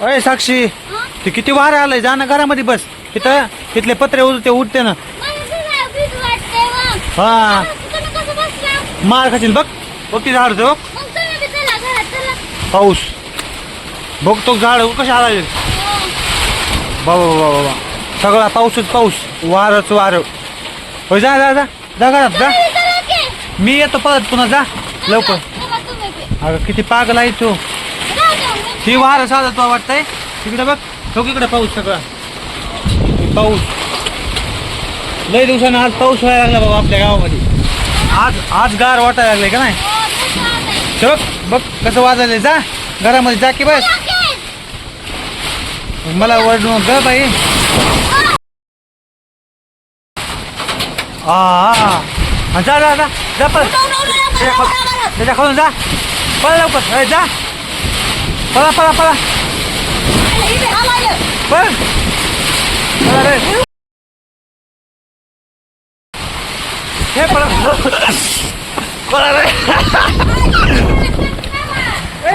अय साक्षी ते किती वार आलंय जा ना घरामध्ये बस. तिथं तिथले पत्रे उडते उडते ना. हा. मार खाशील बघ. बघ ती झाड बघ. पाऊस. बघतो झाड कशा आला बाबा बाबा बाबा सगळा पाऊसच पाऊस. वारच वार. होय जा जा जा. जा घरात जा. मी येतो परत पुन्हा जा. लवकर. अगं किती पागल आहे तू. ही वार साधा तुला वाटतंय. तिकडे बघ तो इकडे पाऊस सगळा. पाऊस. लय दिवसानं आज पाऊस व्हायला लागला बाबा आपल्या गावामध्ये. आज आज गार वाटायला लागले का नाही? ते बघ बघ कसं वाजायला जा घरामध्ये जा की बस. मला वरडू ग बाई. हा जा जा जा. जा पण त्याच्या खालून जा. पळा लवकर. जा. पळा पळा पळा. पळ. पळा रे. हे पळा. पळा रे.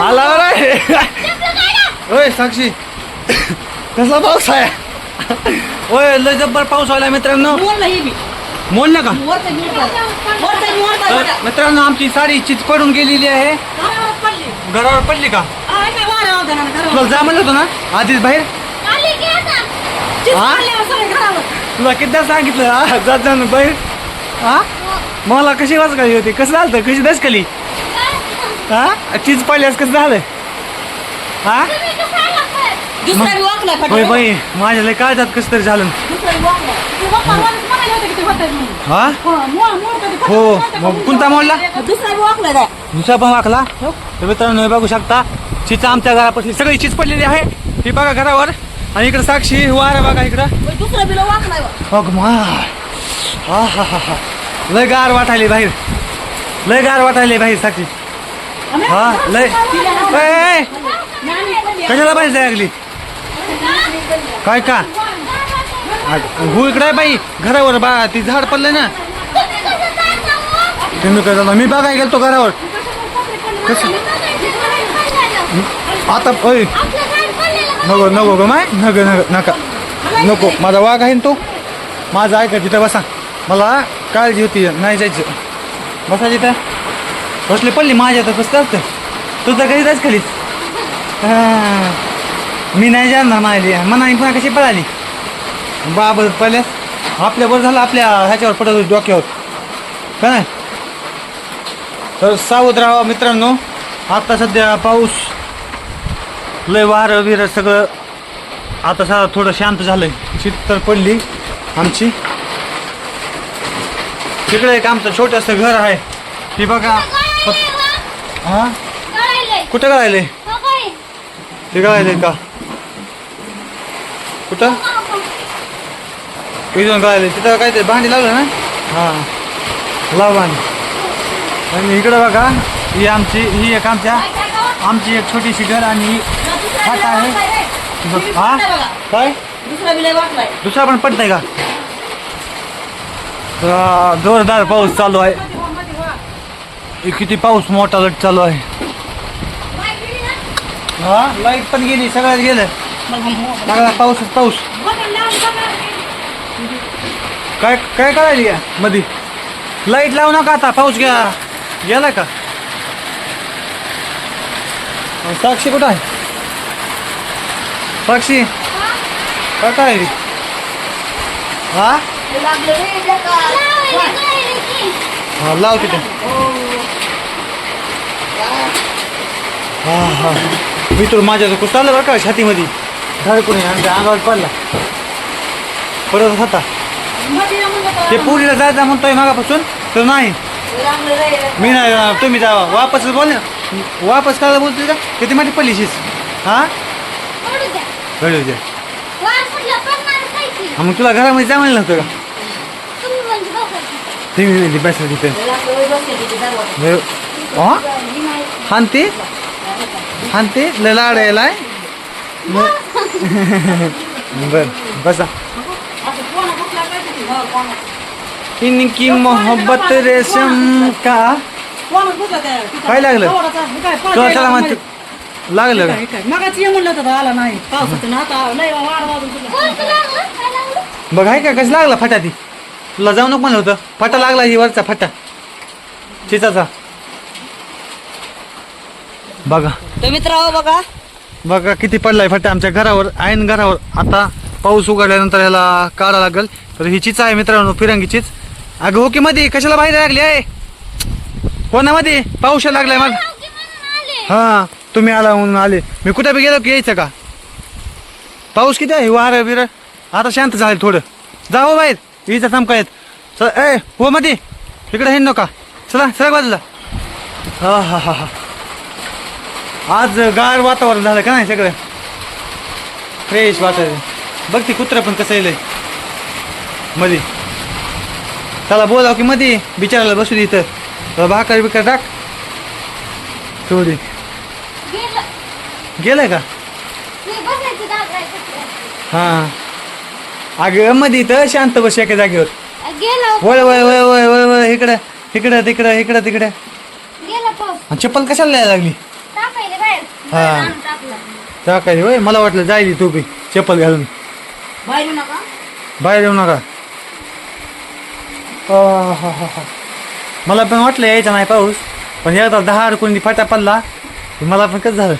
आला रे. ओय साक्षी. कसा पाऊस आहे? ओय लय जब्बर पाऊस आला मित्रांनो. मोल ना का तर मित्रांनो आमची साडी चिच पडून गेलेली आहे. घरावर पडली का? तुला जा म्हणलं होतं ना? आधीच बाहेर? तुला किती सांगितलं? हा जात जा ना बाहेर. हा? मला कशी वाचकाली होती? कसं झालं कशी दसकली? हा? चीज पडल्यास कसं झालं? हा? होय बाई माझ्या लय काळजात कसं तरी झालं. हा? हो मग कोणता मोडला? काय दुसरा पण वाकला तर मित्रांनो हे बघू शकता चिचा आमच्या घरापासून सगळी चीज पडलेली आहे. ती बघा घरावर. आणि इकडे साक्षी वारा बघा इकडं. दुसरा बिल वाकलाय अग मा हा हा हा हा लय गार वाटायली बाहेर. लय गार वाटायली बाहेर साक्षी. हा लय. ए, ए, कशाला बाहेर जाय लागली? काय का? हो इकडे आहे बाई. घरावर बा ती झाड पडलंय ना. तुम्ही काय झालं मी बघाय गेलतो घरावर. आता ओय. नको नको ग माय. नग नग नका. नको. माझा वाघ आहे ना तो? माझा ऐका तिथं बसा. मला काळजी होती नाही जायचं. बसा तिथं बसले पडली माझ्या तर कसं असतं तू तर काही जायच खाली हा. मी नाही जाणार माझी मना पुन्हा कशी पळाली? बाबा पहिले. आपल्याबरोबर झालं आपल्या ह्याच्यावर पडत होती डोक्यावर. का नाही? तर सावध राहा मित्रांनो. आता सध्या पाऊस लय वारं विरं सगळं. आता सा थोडं शांत झालंय. शीत तर पडली आमची. तिकडे एक आमचं छोटंसं घर आहे. ती बघा. हा? कुठं राहिले ते गायले का? कुठं? इथून गायले तिथं काय ते भांडी लावलं ना? हां. लाव भांडी. आणि इकडं बघा, ही आमची, ही एक आमच्या, आमची एक छोटीशी घर आणि ही आहे. हा? दुसरा वाकलाय दुसरा का? जोरदार पाऊस चालू हे किती पाऊस मोठा लट चालू हा? लाईट पण गेली, सगळ्यात गेलं. सगळा पाऊसच पाऊस. काय काय करायली का मधी? लाईट लावू नका आता, पाऊस घ्या. गेला का? साक्षी कुठं आहे? साक्षी काय करायली हा? हा लाव तिथे. हा हा. मी तर माझ्या तर कुठं आलं बरं का छातीमध्ये? धडकून आमच्या अंगावर पडला. परत होता ते पुरीला जायचं म्हणतोय मागापासून तर नाही. मी नाही जाणार, तुम्ही जावा. वापस बोल ना. वापस करायला बोलतोय का किती माझी पल्लीशीच हा? घडू द्या हा, मग तुला घरामध्ये जा म्हणलं होतं का? ती मी म्हणली बस तिथे. हा हानते? हानते? लाड यायलाय बर बसा. इनकी मोहब्बत रेशम का? काय लागलं? चला म्हणते लागलं का? मगाच ये म्हणलं होतं आला नाही. पावसाचं ना आता लय वार वाजून तुला बघ आहे का? कसं लागला फाटा ती? तुला जाऊ नको म्हणलं होतं. फाटा लागला ही वरचा फाटा. चिचाचा. बघा. तर मित्र बघा. बघा किती पडलाय फाटा आमच्या घरावर. ऐन घरावर. आता पाऊस उघडल्यानंतर ह्याला काढा लागल. तर ही चिच आहे मित्रांनो फिरंगी चिच. अगं हो की मध्ये कशाला बाहेर लागली आहे? कोणामध्ये? पाऊस लागलाय मग हा तुम्ही आला म्हणून आले. मी कुठे बी गेलो की यायचं का? पाऊस किती आहे? वार बिर. आता शांत झालं थोडं. जा हो बाहेर. विजा थांबका येत चल ए हो मध्ये इकडे हे नका. चला सगळ्या बाजूला. हा हा हा हा. आज गार वातावरण झालं का नाही सगळं? फ्रेश वातावरण. बघ ते कुत्रं पण कसं येईल मध्ये त्याला बोलाव की मध्ये बिचारायला बसू दे इथं. भाकर बिकर टाक. थोडी गेलंय का? हा. अगं मध्ये इथं शांत बस एका जागेवर. गेला. वळ वळ वळ वळ वळ वळ इकडं. इकडं तिकडं इकडं तिकडं. गेला चप्पल कशाला लिहायला लागली? हा. टाकायची होय? मला वाटलं जायली तू बी. चप्पल घालून. बाहेर येऊ नका. मला पण वाटलं यायचा नाही पाऊस पण एकदा दहा कोणी फाटा पडला की मला पण कसं झालं?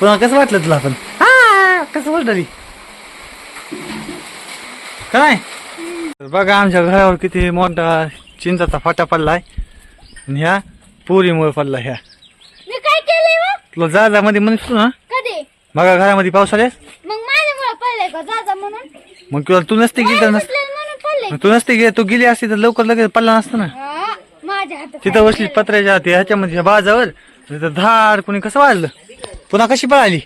पुन्हा कसं वाटलं तुला पण? हा कसं वाटलं काय? बघा आमच्या घरावर किती मोठा चिंचाचा फाटा पडलाय आणि ह्या पुरीमुळे पडला ह्या? तुला जा जा मध्ये म्हणतो ना? बघा घरामध्ये पाऊस आल्यास. मग का जाजा तुला तू नसते तर नसते तू नसते गे तू गेली असती तर लवकर लगेच पडला नसतं ना. हा, माझ्या हातात तिथं बसली पत्र्याच्या ते ह्याच्यामध्ये बाजावर. तिथं धाड कोणी कसं वाजलं? पुन्हा कशी पळाली?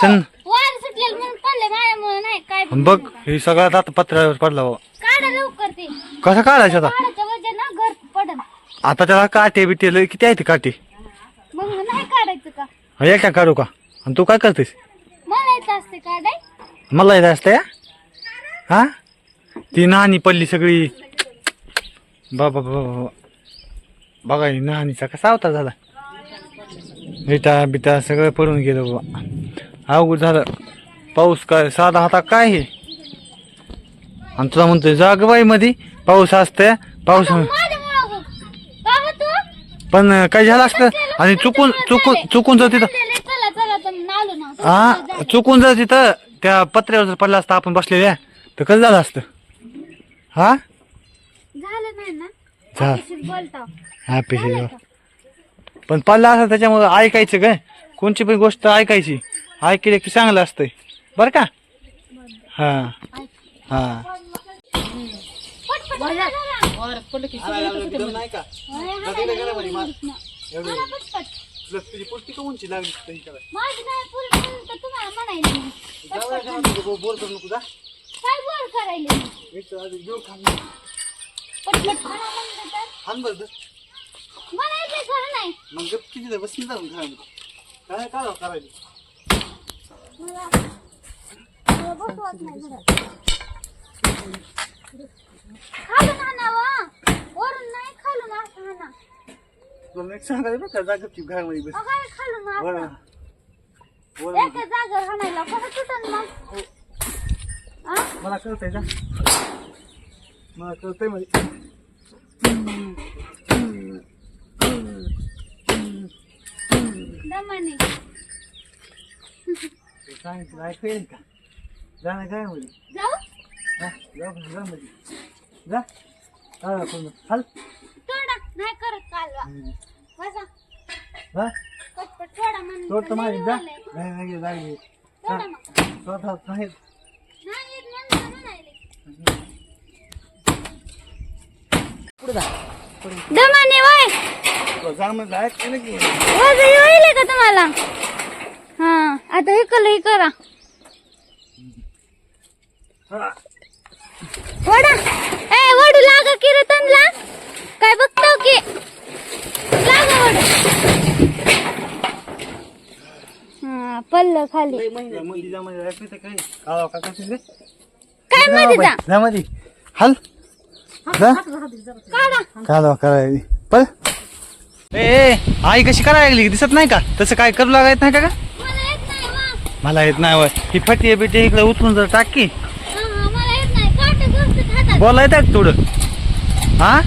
सन. वार सुटलेलं म्हणून पडलंय माझ्यामुळे नाही काय आणि बघ हे सगळं आता पत्र्यावर पडला बाबा काढा लवकर ते. कसं काढायचं आता? काढाच्या वजन ना घर पडन. आता त्याला काटे बिटे लय किती आहे ते काटे? मग नाही काढायचं का? हा, एकटा काढू का? आणि तू काय करतेस? मला येत असते काढाय मला येत असतं? या हा? ती नाणी पडली सगळी. बाबा बाबा बघा ही नाणीचा कसा अवतार झाला. बिटा बिटा सगळं पडून गेलं बाबा अवघड झालं. पाऊस काय साधा हाता काय हे? आणि तुला म्हणतोय जागबाई मध्ये पाऊस असतंय. पाऊस पण काय झालं असतं? आणि चुकून चुकून चुकून जर तिथं. हा चुकून जर तिथं. त्या पत्र्यावर जर पडला असता आपण बसलेल्या तर कसं झालं असतं? हा? झालं नाही ना. झा कशी बोलता. हा पेशे पण पडला असता त्याच्यामुळे ऐकायचं काय कोणची पण गोष्ट ऐकायची. ऐकले की चांगलं असतंय. बरं का? हा. हा. पटपट करा जरा. वार पडलं की सगळं कसं ते नाही उंची लागली माझी तर तुम्हाला म्हणायला. बोर करू नको करायले मी? पटपट हाणा म्हणलं तर. बरं हाणाय? मग गप्पी तिथं बसली जाऊन घरामध्ये काय काय करायला मला मला बसवत नाही घरात. खालून हाणा वा. वरून नाही खालून असं हाणा. तुला एक सांगायला बरं का जा गपची घरामध्ये बस अगं, हे खालून असं. बरं बरं एका जागेवर हाणायला कसं सुटन मग आ? मला कळतंय जा मला कळतंयमध्ये दमाने. सांगितलं ऐकू येईल का? जा ना काय मध्ये जाऊ? जा जा जा मध्ये जा. हा पण हल थोडा नाही करत कालवा. बसा. हा? पटपट थोडा म्हणून. सोड तर माझी जा. नाही नाही स्वतः नाही. नाही येत म्हणून तर म्हणायले. दमाने वय. वजन येईल का तुम्हाला? हा आता हे कल हे करा. हा. वडा. ए वडू लागा की रे तनला काय बघतो की? लागा वडू. हा पल्ल खाली. मध्ये जा. जा मध्ये. हल. जा. पळ. ए ए, आई कशी करायला लागली? दिसत नाही का? तसं काय करू लागायत नाही का मला मला येत नाही वय ही फटी बिटी इकडे उचलून जर टाक हा, हा, मला येत नाही. काटे गवतात हातात. बोला येतं का थोडं? हा?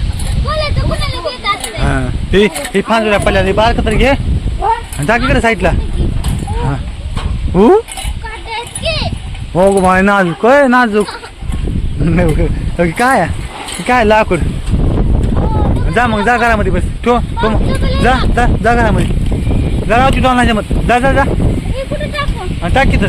बोलायचं कुणाला बी येत असते हा. ही ही फांदुऱ्या पडल्या बारक तर घे. आणि टाक इकडे साईडला. हा. हू काटे आहेत की. हो गं माय नाजूक. काय नाजूक. काय आहे? काय लाकूड जा मग जा घरामध्ये बस. ठेव ठेव मग. जा जा जा घरामध्ये. जा राव मग जा जा जा. टाकू?